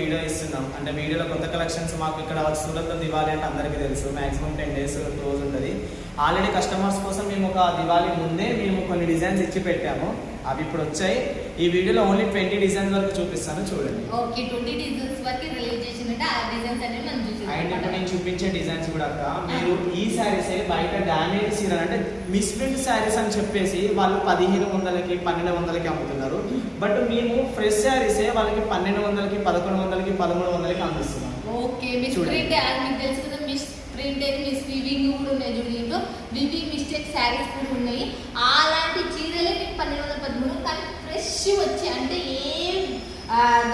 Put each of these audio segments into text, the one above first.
Video ఇస్తున్నాం. అంటే వీడియోలో కొత్త కలెక్షన్స్ మాకు ఇక్కడ సూరత్లో దివాళీ అంటే అందరికీ తెలుసు. మాక్సిమం టెన్ డేస్ క్లోజ్ ఉంటుంది. ఆల్రెడీ కస్టమర్స్ కోసం మేము ఒక దివాళీ ముందే మేము కొన్ని డిజైన్స్ ఇచ్చి పెట్టాము. అవి ఇప్పుడు వచ్చాయి. ఈ వీడియోలో ఓన్లీ ట్వంటీ డిజైన్స్ వరకు చూపిస్తాను చూడండి. ఓకే ట్వంటీ డిజైన్స్ వరకు రిలీజ్ చేసినట్టు ఆ డిజైన్స్ అనేవి మనం అండ్ ఇప్పుడు నేను చూసి చూపించే డిజైన్స్ కూడా అక్క మీరు ఈ శారీస్ బయట డ్యామేజ్ సీరన్ అంటే మిస్ప్రింట్ శారీస్ అని చెప్పేసి వాళ్ళు పదిహేను వందలకి పన్నెండు వందలకి అమ్ముతున్నారు. బట్ మేము ఫ్రెష్ శారీసే వాళ్ళకి పన్నెండు వందలకి పదకొండు వందలకి పదమూడు వందలకి అందిస్తున్నాం. ఓకే మిస్ చూడండి. ప్రింట్ అది మీకు తెలుసు కదా మిస్ ప్రింట్ అని మిస్ వివింగ్ కూడా ఉన్నాయి చూడండి వివింగ్ మిస్టేక్ శారీస్ కూడా ఉన్నాయి. అలాంటి చీరలే మీకు పన్నెండు వందల ఫ్రెష్ వచ్చి అంటే ఏం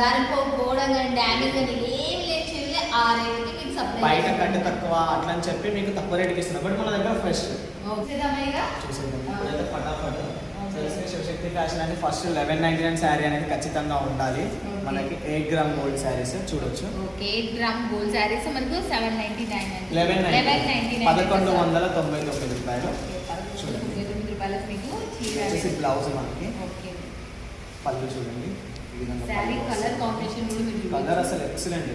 దానిపో పోవడం కానీ డ్యామేజ్ కానీ ఏం లేని చీరలే ఆ రేట్కి మీకు సప్లై బయట కట్టు తక్కువ అట్లా అని చెప్పి మీకు తక్కువ రేట్కి ఇస్తున్నాం. బట్ మన దగ్గర ఫ్రెష్ ఓకే. రమయ్య చూసేద్దాం. ఇప్పుడైతే ఫటాఫట్ శివశక్తి ఫ్యాషన్ అంటే first eleven ninety nine sari అనేది ఖచ్చితంగా ఉండాలి. మనకి ఎయిట్ గ్రామ్ గోల్డ్ శారీస్ చూడొచ్చు. Okay eight gram gold saris మనకు seven ninety nine eleven ninety nine పదకొండు వందల తొంభై తొమ్మిది రూపాయలు. చూడండి. బ్లౌజ్ మనకి. పళ్ళు చూడండి. కలర్ అసలు ఎక్సలెంట్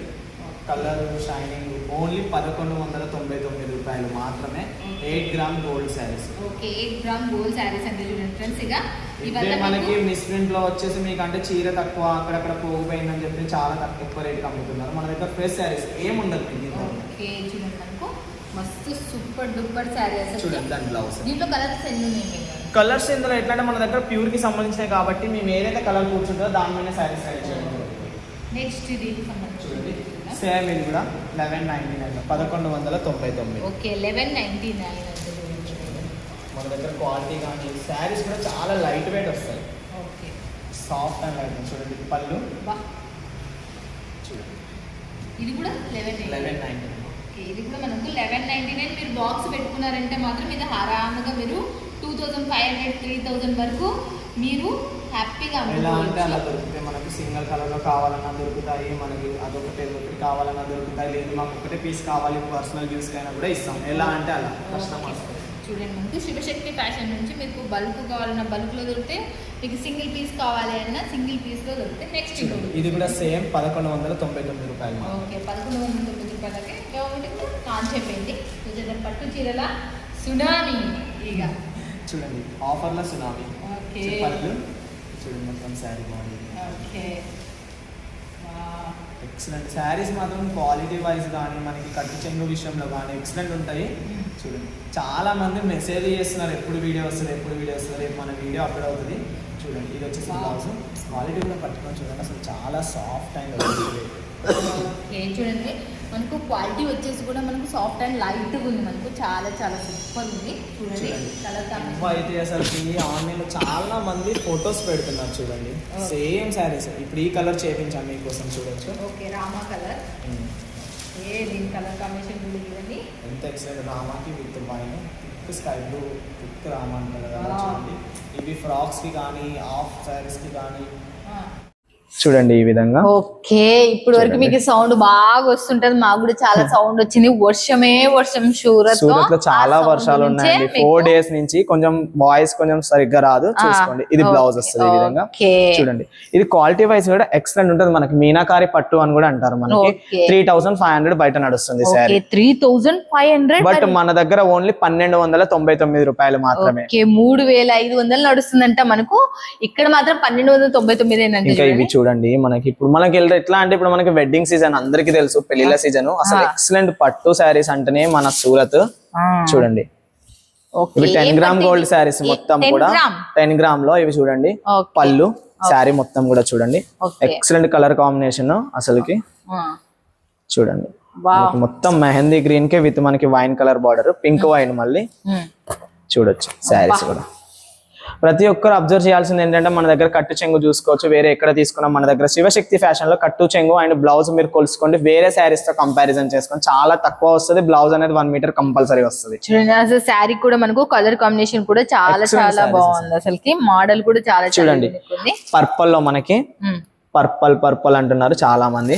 కలర్ షైనింగ్ ఓన్లీ పదకొండు వందల తొంభై తొమ్మిది రూపాయలు మాత్రమే eight gram gold saris okay eight gram gold saris అంటే చూడండి ఫ్రెండ్స్ ఇక ఇదే మనకి మీకు మిస్ ప్రింట్లో వచ్చేసి మీకు అంటే చీర తక్కువ అక్కడక్కడ పోగిపోయిందని చెప్పి చాలా తక్కువ ఎక్కువ రేట్కి అమ్ముతున్నారు. మన దగ్గర ఫ్రెష్ శారీస్ ఏముండదు. ఓకే చూడండి మనకు. మస్తు సూపర్ డూపర్ శారీ అసలు. చూడండి దాని బ్లౌజ్ దీంట్లో కలర్స్ ఎన్ని ఉన్నాయి? కలర్స్ ఇందులో ఎట్లా అంటే మన దగ్గర ప్యూర్కి సంబంధించినవి కాబట్టి మేము ఏదైతే కలర్ కూర్చుంటుందో దాని మీద శారీస్ రెడీ చేయడం. నెక్స్ట్ సంబంధించి చూడండి. సేమ్ ఇది కూడా లెవెన్ నైన్టీ నైన్ పదకొండు వందల తొంభై తొమ్మిది. ఓకే లెవెన్ నైన్టీ నైన్ మన దగ్గర క్వాలిటీ కానీ శారీస్ కూడా చాలా లైట్ వెయిట్ వస్తాయి. ఓకే. సాఫ్ట్ అండ్ లైట్ చూడండి ఇది పళ్ళు. బా. చూడండి. ఇది కూడా లెవెన్ లెవెన్ నైన్టీ ఓకే, ఇది కూడా మనకు లెవెన్ నైన్టీ నైన్ మీరు బాక్స్ పెట్టుకున్నారంటే మాత్రం ఇది ఆరాముగా మీరు two thousand five hundred three thousand వరకు మీరు హ్యాపీగా ఎలా అంటే అలా దొరుకుతాయి మనకి సింగిల్ కలర్లో కావాలన్నా దొరుకుతాయి మనకి అదొకటి ఒకటి కావాలన్నా దొరుకుతాయి లేదు మాకు ఒకటే పీస్ కావాలి పర్సనల్ యూస్ కైనా కూడా ఇస్తాం. ఎలా అంటే అలా కస్టమర్స్ చూడండి మనకు శివశక్తి ఫ్యాషన్ నుంచి మీకు బల్క్ కావాలన్నా బల్క్లో దొరికితే మీకు సింగిల్ పీస్ కావాలి అన్నా సింగిల్ పీస్లో దొరుకుతాయి నెక్స్ట్ ఇది కూడా సేమ్ పదకొండు వందల తొంభై తొమ్మిది రూపాయలు ఓకే పదకొండు వందల తొమ్మిది రూపాయలకి. గవర్నమెంట్ కాంచెపోయింది కొంచెం పట్టు చీరల సునామీ. ఇక చూడండి. ఆఫర్లో సునామీ పళ్ళు చూడండి మొత్తం శారీ వావ్. ఎక్సలెంట్ శారీస్ మాత్రం క్వాలిటీ వైజ్ కానీ మనకి కట్టు చెంగు విషయంలో కానీ ఎక్సలెంట్ ఉంటాయి. చూడండి. చాలా మంది మెసేజ్ చేస్తున్నారు. ఎప్పుడు వీడియో వస్తుంది ఎప్పుడు వీడియో వస్తుంది రేపు మన వీడియో అప్లోడ్ అవుతుంది. చూడండి. ఇది వచ్చేసి. బ్లౌజ్ క్వాలిటీ కూడా పట్టుకొని చూడండి. అసలు చాలా సాఫ్ట్ అండ్ చూడండి? మనకు క్వాలిటీ వచ్చేసి కూడా మనకు సాఫ్ట్ అండ్ లైట్గా ఉంది మనకు చాలా చాలా సూపర్ ఉంది చూడండి. కలర్ అయితే అసలు ఆన్లైన్లో చాలా మంది ఫొటోస్ పెడుతున్నారు చూడండి. సేమ్ శారీస్ ఇప్పుడు ఈ కలర్ చేపించాను మీకోసం చూడొచ్చు ఓకే రామా కలర్. ఏ దీని కలర్ కాంబినేషన్ కూడా ఇవ్వండి ఎంత రామాకి with wine thick sky blue thick Rama అంటారు కదా Wow. చూడండి ఇవి ఫ్రాక్స్కి కానీ హాఫ్ శారీస్కి కానీ. చూడండి ఈ విధంగా. ఓకే ఇప్పుడు వరకు. మీకు సౌండ్ బాగా వస్తుంటది. మాకు కూడా చాలా సౌండ్ వచ్చింది. వర్షమే వర్షం సూరత్ సూరత్లో చాలా వర్షాలు ఉన్నాయండి. ఫోర్ డేస్ నుంచి కొంచెం వాయిస్ కొంచెం సరిగ్గా రాదు. చూసుకోండి. ఇది బ్లౌజ్ వస్తుంది ఈ విధంగా. చూడండి. ఇది క్వాలిటీ వైజ్ కూడా ఎక్సలెంట్ ఉంటుంది. మనకి మీనాకారి పట్టు అని కూడా అంటారు మనకి. త్రీ థౌసండ్ ఫైవ్ హండ్రెడ్ బయట నడుస్తుంది sari three thousand five hundred but మన దగ్గర ఓన్లీ పన్నెండు వందల తొంభై తొమ్మిది రూపాయలు మాత్రమే. మూడు వేల ఐదు వందలు నడుస్తుందంట మనకు. ఇక్కడ మాత్రం పన్నెండు వందల తొంభై తొమ్మిది ఇవి చూడండి మనకి ఇప్పుడు మనకి ఎట్లా అంటే ఇప్పుడు మనకి వెడ్డింగ్ సీజన్ అందరికీ తెలుసు పెళ్ళిళ్ళ సీజన్ అసలు ఎక్సలెంట్ పట్టు శారీస్ అంటేనే మన సూరత్. చూడండి. ఇవి టెన్ గ్రామ్ గోల్డ్ శారీస్ మొత్తం కూడా. టెన్ గ్రామ్లో ఇవి చూడండి. పళ్ళు శారీ మొత్తం కూడా చూడండి. ఎక్సలెంట్ కలర్ కాంబినేషన్ అసలుకి. చూడండి. మొత్తం మెహందీ గ్రీన్కి విత్ మనకి wine colour border pink wine మళ్ళీ. చూడొచ్చు శారీస్ కూడా. ప్రతి ఒక్కరు అబ్జర్వ్ చేయాల్సింది ఏంటంటే మన దగ్గర కట్టు చెంగు చూసుకోవచ్చు వేరే ఎక్కడ తీసుకున్నా మన దగ్గర. శివశక్తి ఫ్యాషన్లో కట్టు చెంగు అండ్ బ్లౌజ్ మీరు కొలుసుకోండి వేరే శారీస్తో కంపారిజన్ చేసుకొని చాలా తక్కువ వస్తుంది బ్లౌజ్ అనేది వన్ మీటర్ కంపల్సరీ వస్తుంది. చూడండి అసలు శారీ కూడా మనకు కలర్ కాంబినేషన్ కూడా చాలా చాలా బాగుంది అసలుకి. మోడల్ కూడా చాలా చూడండి. పర్పల్లో మనకి. పర్పల్ పర్పల్ అంటున్నారు చాలా మంది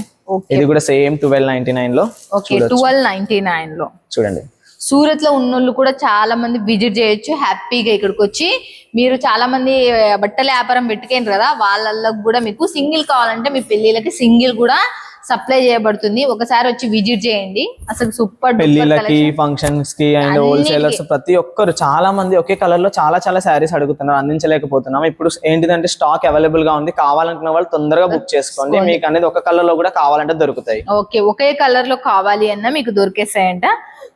ఇది కూడా సేమ్ ట్వెల్వ్ నైన్టీ నైన్లో ఓకే ట్వెల్వ్ నైన్టీ నైన్లో. చూడండి. సూరత్లో ఉన్నోళ్ళు కూడా చాలా మంది విజిట్ చేయొచ్చు హ్యాపీగా ఇక్కడికి వచ్చి మీరు చాలా మంది బట్టల వ్యాపారం పెట్టుకోండి కదా వాళ్ళకి కూడా మీకు సింగిల్ కావాలంటే మీ పెళ్ళిళ్ళకి సింగిల్ కూడా సప్లై చేయబడుతుంది. ఒకసారి వచ్చి విజిట్ చేయండి. అసలు సూపర్ పెళ్ళిళ్ళకి ఫంక్షన్స్కి అండ్ హోల్సేలర్స్ ప్రతి ఒక్కరు చాలా మంది ఒకే కలర్లో చాలా చాలా శారీస్ అడుగుతున్నారు అందించలేకపోతున్నాం. ఇప్పుడు ఏంటిదంటే స్టాక్ అవైలబుల్గా ఉంది. కావాలనుకున్న వాళ్ళు తొందరగా బుక్ చేసుకోండి. మీకు అనేది ఒక కలర్లో కూడా కావాలంటే దొరుకుతాయి. ఓకే ఒకే కలర్లో కావాలి అన్న మీకు దొరికేస్తాయంట.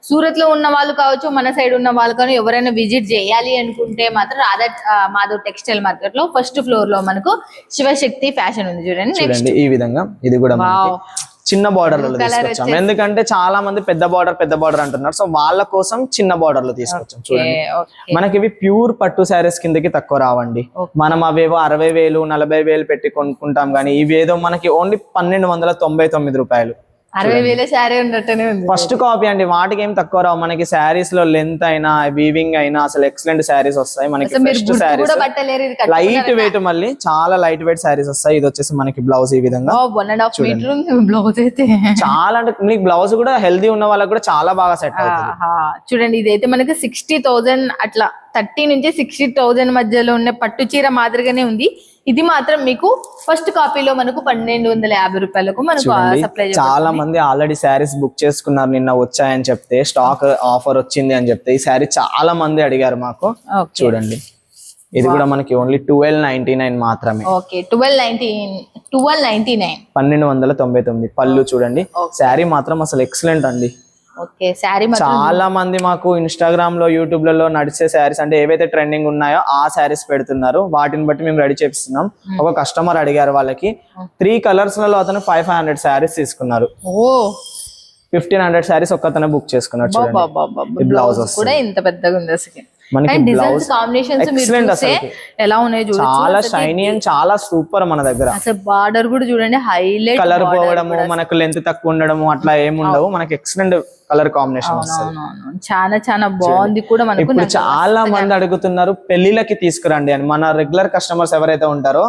సూరత్లో ఉన్న వాళ్ళు కావచ్చు మన సైడ్ ఉన్న వాళ్ళు కానీ ఎవరైనా విజిట్ చేయాలి అనుకుంటే మాత్రం రాధా మాధవ్ టెక్స్టైల్ మార్కెట్లో ఫస్ట్ ఫ్లోర్లో మనకు శివశక్తి ఫ్యాషన్ ఉంది చూడండి. చూడండి ఈ విధంగా ఇది కూడా చిన్న బార్డర్లో తీసుకొచ్చాం. ఎందుకంటే చాలా మంది పెద్ద బార్డర్ పెద్ద బార్డర్ అంటున్నారు. సో వాళ్ళ కోసం చిన్న బార్డర్లో తీసుకొచ్చాం. చూడండి. మనకి ఇవి ప్యూర్ పట్టు శారీస్ కిందకి తక్కువ రావండి. మనం అవేవో అరవై వేలు నలభై వేలు పెట్టి కొనుక్కుంటాం కానీ ఇవి ఏదో మనకి ఓన్లీ పన్నెండు వందల తొంభై తొమ్మిది రూపాయలు. అరవై వేల శారీ ఉన్నట్టునే ఉంది ఫస్ట్ కాపీ అండి వాటికి ఏం తక్కువ రావు. మనకి శారీస్లో లెంత్ అయినా వీవింగ్ అయినా అసలు ఎక్సలెంట్ శారీస్ వస్తాయి మనకి ఫస్ట్ శారీస్. లైట్ వెయిట్ మళ్ళీ చాలా లైట్ వెయిట్ శారీస్ వస్తాయి. ఇది వచ్చేసి మనకి బ్లౌజ్ ఈ విధంగా. వన్ అండ్ హాఫ్ మీటర్ ఉంది బ్లౌజ్ అయితే. చాలా అంటే మీకు బ్లౌజ్ కూడా హెల్దీ ఉన్న వాళ్ళకి కూడా చాలా బాగా సెట్ అవుతుంది. చూడండి ఇదైతే మనకి సిక్స్టీ థౌజండ్ అట్లా థర్టీ నుంచి సిక్స్టీ థౌజండ్ మధ్యలో ఉన్న పట్టు చీర మాదిరిగానే ఉంది. ఇది మాత్రం మీకు ఫస్ట్ కాపీలో మనకు పన్నెండు వందల యాభై రూపాయలకు మనకు సప్లై చాలా మంది ఆల్రెడీ శారీస్ బుక్ చేసుకున్నారు నిన్న వచ్చాయని చెప్తే స్టాక్ ఆఫర్ వచ్చింది అని చెప్తే ఈ శారీ చాలా మంది అడిగారు మాకు. చూడండి ఇది కూడా మనకి ఓన్లీ ట్వెల్వ్ నైన్టీ నైన్ మాత్రమే. Okay twelve nineteen twelve ninety nine పన్నెండు వందల తొంభై తొమ్మిది పళ్ళు చూడండి. శారీ మాత్రం అసలు ఎక్సలెంట్ అండి. చాలా మంది మాకు ఇన్స్టాగ్రామ్లో యూట్యూబ్లలో నడిచే శారీస్ అంటే ఏవైతే ట్రెండింగ్ ఉన్నాయో ఆ శారీస్ పెడుతున్నారు. వాటిని బట్టి మేము రెడీ చేపిస్తున్నాం. ఒక కస్టమర్ అడిగారు వాళ్ళకి. త్రీ కలర్స్లలో అతను ఫైవ్ ఫైవ్ హండ్రెడ్ శారీస్ తీసుకున్నారు. ఓ. ఫిఫ్టీన్ హండ్రెడ్ శారీస్ ఒక్కతనే బుక్ చేసుకున్నారు చూడండి. బ్లౌజ్ కూడా ఇంత పెద్దగా ఉంది అసలు. ఎలా ఉన్నాయో చాలా షైనీ అండ్ చాలా సూపర్ మన దగ్గర. అసలు బార్డర్ కూడా చూడండి హైలైట్ కలర్ పోవడము మనకు లెంత్ తక్కువ ఉండడము అట్లా ఏమి ఉండవు మనకి ఎక్సలెంట్ కలర్ కాంబినేషన్ వస్తుంది. చాలా చాలా బాగుంది కూడా మనకు. ఇప్పుడు చాలా మంది అడుగుతున్నారు పెళ్ళిళ్ళకి తీసుకురండి అని. మన రెగ్యులర్ కస్టమర్స్ ఎవరైతే ఉంటారో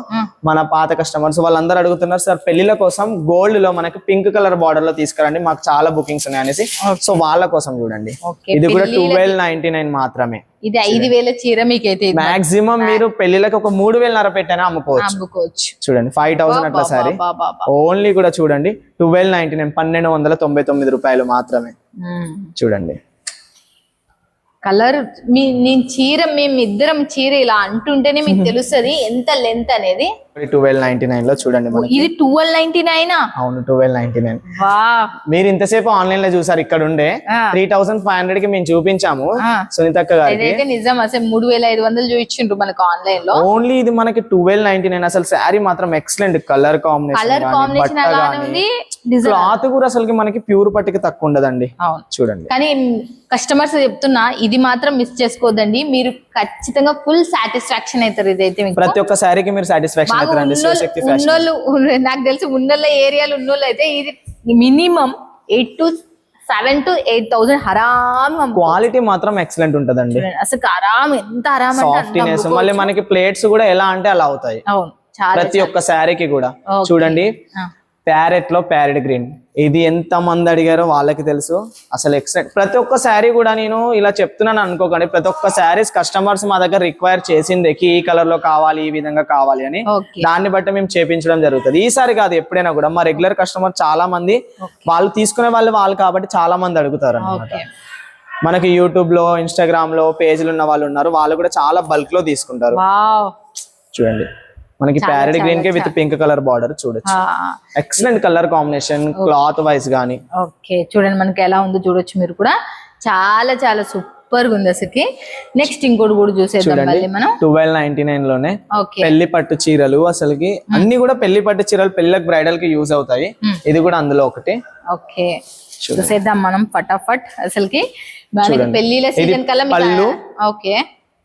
మన పాత కస్టమర్స్ వాళ్ళందరూ అడుగుతున్నారు సార్ పెళ్ళిళ్ళ కోసం గోల్డ్లో మనకి పింక్ కలర్ బార్డర్లో తీసుకురండి మాకు చాలా బుకింగ్స్ ఉన్నాయి అనేసి. సో వాళ్ళ కోసం చూడండి. ఇది కూడా ట్వెల్వ్ నైన్టీ నైన్ మాత్రమే. ఇది ఐదు వేల చీర మీకైతే మాక్సిమం మీరు పెళ్ళిళ్ళకి ఒక మూడు వేలన్నర పెట్టైనా అమ్ముకోవచ్చు. అమ్ముకోవచ్చు. చూడండి ఫైవ్ థౌసండ్ అట్లా సారీ ఓన్లీ కూడా చూడండి ట్వెల్వ్ నైన్టీ నైన్ పన్నెండు వందల తొంభై తొమ్మిది రూపాయలు మాత్రమే. చూడండి. కలర్ మీ నేను చీర మేము ఇద్దరం చీర ఇలా అంటుంటేనే మీకు తెలుస్తది ఎంత లెంత్ అనేది. ట్వెల్వ్ నైన్టీ నైన్లో చూడండి ఇది ట్వెల్వ్ నైన్టీ నైన్ అవును ట్వెల్వ్ నైన్టీ నైన్ మీరు ఇంతసేపు ఆన్లైన్లో చూసారు ఇక్కడ ఉండే. త్రీ థౌసండ్ ఫైవ్ హండ్రెడ్కి మేము చూపించాము. సునీతక్క గారికి. ఇదైతే నిజం అసలు మూడు వేల ఐదు వందలు చూపించిండ్రు మనకు ఆన్లైన్లో ఓన్లీ ఇది మనకి ట్వెల్వ్ నైన్టీ నైన్ అసలు శారీ మాత్రం excellent colour combination colour combination cloth కూడా అసలుకి మనకి ప్యూర్ పట్టికి తక్కువ ఉండదండి. చూడండి. కానీ కస్టమర్స్ చెప్తున్నా ఇది మాత్రం మిస్ చేసుకోవద్దండి. మీరు ఖచ్చితంగా ఫుల్ సాటిస్ఫాక్షన్ అవుతారు ఇదైతే ప్రతి ఒక్క శారీకి మీరు సాటిస్ఫాక్షన్ ఉన్నోళ్ళు ఉన్న- నాకు తెలిసి ఉన్నోళ్ళ ఏరియాలో ఉన్నోళ్ళు అయితే ఇది minimum eight to seven to eight thousand హరామ్ quality మాత్రం ఎక్సలెంట్ ఉంటదండి. అసలు హరామ్ ఎంత హరామ్ సాఫ్టీనెస్ మళ్ళీ మనకి ప్లేట్స్ కూడా ఎలా అంటే అలా అవుతాయి. అవును ప్రతి ఒక్క శారీకి కూడా. చూడండి. ఆ. ప్యారెట్లో ప్యారెట్ గ్రీన్. ఇది ఎంత మంది అడిగారో వాళ్ళకి తెలుసు. అసలు ఎక్సలెంట్ ప్రతి ఒక్క శారీ కూడా నేను ఇలా చెప్తున్నాను అనుకోకండి. ప్రతి ఒక్క శారీస్ కస్టమర్స్ మా దగ్గర రిక్వైర్ చేసింది ఈ కలర్లో కావాలి ఈ విధంగా కావాలి అని. దాన్ని బట్టి మేము చేపించడం జరుగుతుంది. ఈసారి కాదు ఎప్పుడైనా కూడా మా రెగ్యులర్ కస్టమర్ చాలా మంది వాళ్ళు తీసుకునే వాళ్ళు వాళ్ళు కాబట్టి చాలా మంది అడుగుతారు మనకి యూట్యూబ్లో ఇన్స్టాగ్రామ్లో పేజీలు ఉన్న వాళ్ళు ఉన్నారు. వాళ్ళు కూడా చాలా బల్క్లో తీసుకుంటారు. చూడండి. మనకి ప్యారెట్ గ్రీన్కి విత్ పింక్ కలర్ బార్డర్ చూడొచ్చు. Excellent colour combination cloth wise గానీ. ఓకే చూడండి మనకి ఎలా ఉందో చూడొచ్చు మీరు కూడా. చాలా చాలా సూపర్గా ఉంది అసలుకి. నెక్స్ట్ ఇంకోటి కూడా చూసేద్దాం మనం. ట్వెల్వ్ నైన్టీ నైన్లోనే పెళ్ళి పట్టు చీరలు అసలుకి. అన్ని కూడా పెళ్ళి పట్టు చీరలు పెళ్ళికి బ్రైడల్కి యూజ్ అవుతాయి ఇది కూడా అందులో ఒకటి. ఓకే. చూసేద్దాం మనం ఫటాఫట్ అసలుకి. పెళ్ళిళ్ళ సీజన్ కల్లా. ఓకే.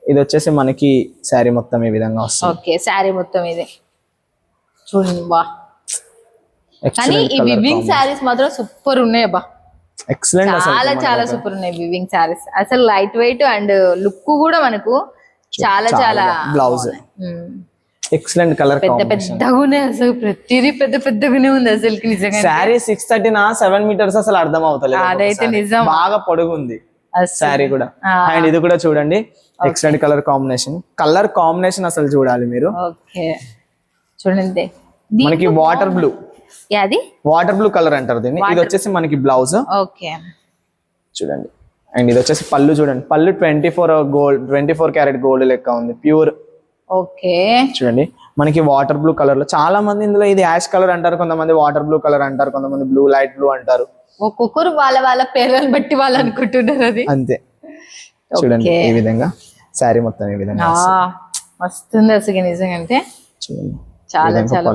ఇది వచ్చేసి మనకి శారీ మొత్తం ఈ విధంగా వస్తుంది. ఓకే శారీ మొత్తం ఇది. చూడండి బా. కానీ ఈ వివింగ్ శారీస్ మాత్రం సూపర్ ఉన్నాయి బా. ఎక్సలెంట్ అసలు చాలా చాలా సూపర్ ఉన్నాయి వివింగ్ శారీస్. అసలు లైట్ వెయిట్ అండ్ లుక్ కూడా మనకు చాలా చాలా బ్లౌజ్. ఎక్సలెంట్ కలర్ పెద్ద పెద్దగా ఉన్నాయి అసలు ప్రతిదీ పెద్ద పెద్దగానే ఉంది అసలుకి నిజంగా శారీ సిక్స్ థర్టీ నా సెవెన్ మీటర్స్ అసలు అర్థం అవుతలేదు అదైతే. నిజం. బాగా పొడుగు ఉంది అస్సలు. శారీ కూడా. అండ్ ఇది కూడా చూడండి. Excellent colour combination colour combination అసలు చూడాలి మీరు. చూడండి మనకి వాటర్ బ్లూ అది? వాటర్ బ్లూ కలర్ అంటారు దీన్ని. ఇది వచ్చేసి మనకి బ్లౌజ్ ఓకే. చూడండి. అండ్ ఇది వచ్చేసి పళ్ళు చూడండి. పళ్ళు twenty four gold twenty four carat gold లెక్క ఉంది. Pure okay. చూడండి. మనకి వాటర్ బ్లూ కలర్లో చాలా మంది ఇందులో ఇది యాష్ కలర్ అంటారు కొంతమంది వాటర్ బ్లూ కలర్ అంటారు కొంతమంది బ్లూ లైట్ బ్లూ అంటారు. ఒక్కొక్కరు వాళ్ళ వాళ్ళ పేర్లను బట్టి వాళ్ళు అనుకుంటున్నారు అది. అంతే. చూడండి. ఈ విధంగా శారీ మొత్తం ఈ విధంగా ఆ, మస్తుంది అసలు నిజంగా అంటే. చాలా చాలా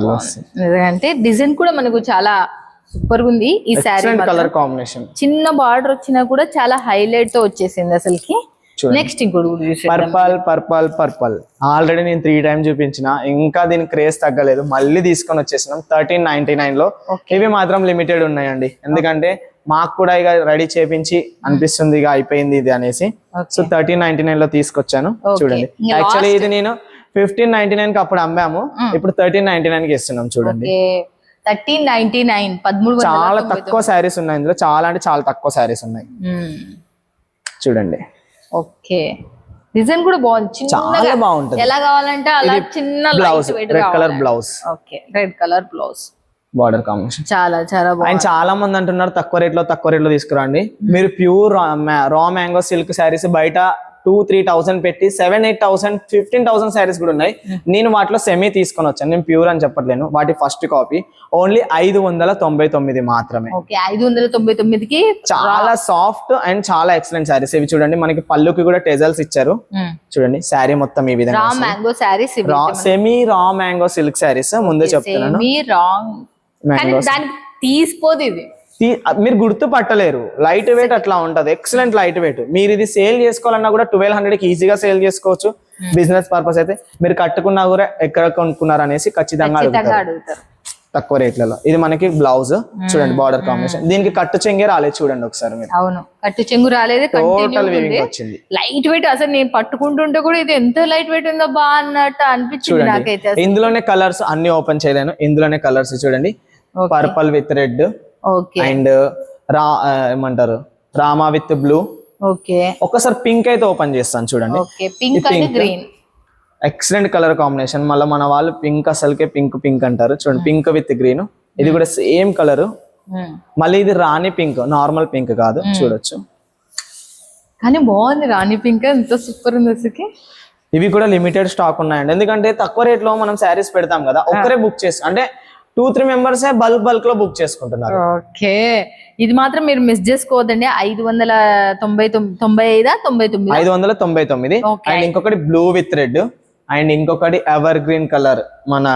నిజంగా అంటే డిజైన్ కూడా మనకు చాలా సూపర్ ఉంది ఈ శారీ కలర్ కాంబినేషన్ చిన్న బార్డర్ వచ్చినా కూడా చాలా హైలైట్తో వచ్చేసింది అసలుకి. నెక్స్ట్ ఇంకోటి పర్పల్ పర్పల్ పర్పల్ ఆల్రెడీ నేను త్రీ టైమ్ చూపించిన. ఇంకా దీని క్రేజ్ తగ్గలేదు. మళ్ళీ తీసుకొని వచ్చేసినాం. థర్టీన్ నైన్టీ నైన్లో ఇవి మాత్రం లిమిటెడ్ ఉన్నాయండి. ఎందుకంటే మాకు కూడా ఇక రెడీ చేపించి అనిపిస్తుంది ఇక అయిపోయింది ఇది అనేసి. సో థర్టీన్ నైన్టీ నైన్లో తీసుకొచ్చాను. చూడండి. యాక్చువల్లీ ఇది నేను ఫిఫ్టీన్ నైన్టీ నైన్కి అప్పుడు అమ్మాము. ఇప్పుడు థర్టీన్ నైన్టీ నైన్కి ఇస్తున్నాం చూడండి. థర్టీన్ నైన్టీ నైన్ పదమూడు చాలా తక్కువ శారీస్ ఉన్నాయి ఇందులో. చాలా అంటే చాలా తక్కువ శారీస్ ఉన్నాయి. మ్మ్. చూడండి. ఓకే. డిజైన్ కూడా బాగుంది. చాలా బాగుంటుంది. ఎలా కావాలంటే అలా చిన్న blouse red colour blouse. Okay red colour blouse. Border combination. చాలా చాలా బాగుంది. చాలా మంది అంటున్నారు తక్కువ రేట్లో తక్కువ రేట్లో తీసుకురండి. మీరు pure raw mango silk saris బయట టూ త్రీ థౌసండ్ పెట్టి seven eight thousand fifteen thousand saris కూడా ఉన్నాయి. నేను వాటిలో సెమీ తీసుకొని వచ్చాను. నేను ప్యూర్ అని చెప్పట్లేను. వాటి ఫస్ట్ కాపీ ఓన్లీ ఐదు వందల తొంభై తొమ్మిది మాత్రమే. ఐదు వందల తొంభై తొమ్మిదికి చాలా సాఫ్ట్ అండ్ చాలా ఎక్సలెంట్ శారీస్ ఇవి చూడండి మనకి పళ్ళుకి కూడా టెజల్స్ ఇచ్చారు. మ్మ్. చూడండి శారీ మొత్తం ఈ విధంగా mango saris semi raw mango silk saris ముందే చెప్తున్నాను. దానికి తీసిపోదు ఇది. మీరు గుర్తు పట్టలేరు. లైట్ వెయిట్ అట్లా ఉంటది. ఎక్సలెంట్ లైట్ వెయిట్ మీరు ఇది సేల్ చేసుకోవాలన్నా కూడా ట్వెల్వ్ హండ్రెడ్కి ఈజీగా సేల్ చేసుకోవచ్చు. బిజినెస్ పర్పస్ అయితే. మీరు కట్టుకున్నా కూడా ఎక్కడ కొనుక్కున్నారు అనేసి ఖచ్చితంగా అడుగుతారు. తక్కువ రేట్లలో ఇది మనకి బ్లౌజ్ చూడండి బార్డర్ కాంబినేషన్ దీనికి కట్టు చెంగే రాలేదు చూడండి ఒకసారి మీరు. అవును. కట్టు చెంగు రాలేదు టోటల్ వీవింగ్ వచ్చింది. లైట్ వెయిట్ అసలు నేను పట్టుకుంటుంటే కూడా ఇది ఎంత లైట్ వెయిట్ ఉందో బా అన్నట్టు అనిపించింది నాకైతే చూడండి ఇందులోనే కలర్స్ అన్ని ఓపెన్ చేయలేను. ఇందులోనే కలర్స్ చూడండి. పర్పల్ విత్ రెడ్ అండ్ రా ఏమంటారు? రామా విత్ బ్లూ. ఓకే. ఒకసారి పింక్ అయితే ఓపెన్ చేస్తాను చూడండి. Pink green. Excellent colour combination. మళ్ళీ మన వాళ్ళు పింక్ అసలుకే పింక్ పింక్ అంటారు. చూడండి పింక్ విత్ గ్రీన్. ఇది కూడా సేమ్ కలర్. మళ్ళీ ఇది రాణి పింక్. నార్మల్ పింక్ కాదు. చూడొచ్చు. కానీ బాగుంది రాణి పింక్. ఎంత సూపర్ ఉంది అసలుకి. ఇవి కూడా లిమిటెడ్ స్టాక్ ఉన్నాయండి. ఎందుకంటే తక్కువ రేట్లో మనం శారీస్ పెడతాం కదా ఒక్కరే బుక్ చేసి అంటే టూ త్రీ మెంబర్స్ బల్క్ బల్క్లో బుక్ చేసుకుంటున్నారు. ఓకే. ఇది మాత్రం మీరు మిస్ చేసుకోవద్దండి. ఐదు వందల తొంభై తొమ్మిది తొంభై ఐదా తొంభై తొమ్మిది? ఐదు వందల తొంభై తొమ్మిది. అండ్ ఇంకొకటి బ్లూ విత్ రెడ్ అండ్ ఇంకొకటి ఎవర్ గ్రీన్ కలర్ మన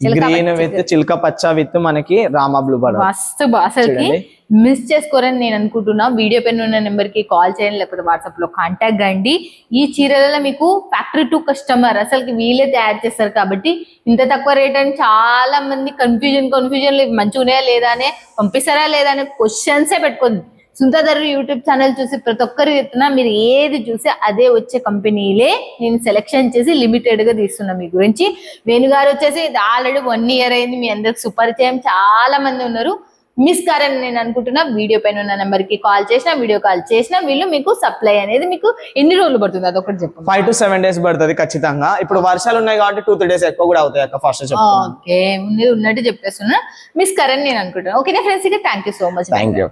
గ్రీన్ విత్ చిల్క. పచ్చ విత్ మనకి రామా బ్లూ. బడ మస్తు బా- అసలుకి మిస్ చేసుకోరని నేను అనుకుంటున్నా. వీడియో పైన ఉన్న నెంబర్కి కాల్ చేయండి లేకపోతే వాట్సాప్లో కాంటాక్ట్ కండి. ఈ చీరలలో మీకు ఫ్యాక్టరీ టు కస్టమర్ అసలుకి వీళ్ళే తయారు చేస్తారు కాబట్టి ఇంత తక్కువ రేట్ అని చాలా మంది కన్ఫ్యూజన్ కన్ఫ్యూజన్ మంచిగా లేదా అనే పంపిస్తారా లేదా అనే క్వశ్చన్సే పెట్టుకుంది సుందర్ యూట్యూబ్ ఛానల్ చూసి ప్రతి ఒక్కరు చెప్తున్నా మీరు ఏది చూసి అదే వచ్చే కంపెనీలే నేను సెలెక్షన్ చేసి లిమిటెడ్గా తీస్తున్నా మీ గురించి. వేణుగారు వచ్చేసి ఆల్రెడీ వన్ ఇయర్ అయింది మీ అందరికి సుపరిచయం. చాలా మంది ఉన్నారు. మిస్ కారని నేను అనుకుంటున్నా వీడియో పైన ఉన్న నెంబర్కి కాల్ చేసినా వీడియో కాల్ చేసినా వీళ్ళు మీకు సప్లై అనేది మీకు ఎన్ని రోజులు పడుతుంది? అదొకటి చెప్పండి. ఫైవ్ టు సెవెన్ డేస్ పడుతుంది ఖచ్చితంగా. ఇప్పుడు వర్షాలు ఉన్నాయి కాబట్టి టూ త్రీ డేస్ ఎక్కువ కూడా అవుతాయి అక్క ఫస్ట్ ఓకే ఉన్నది ఉన్నట్టు చెప్పేస్తున్నా. మిస్ కరని నేను అనుకుంటున్నా. ఓకే ఫ్రెండ్స్ ఇక thank you so much thank you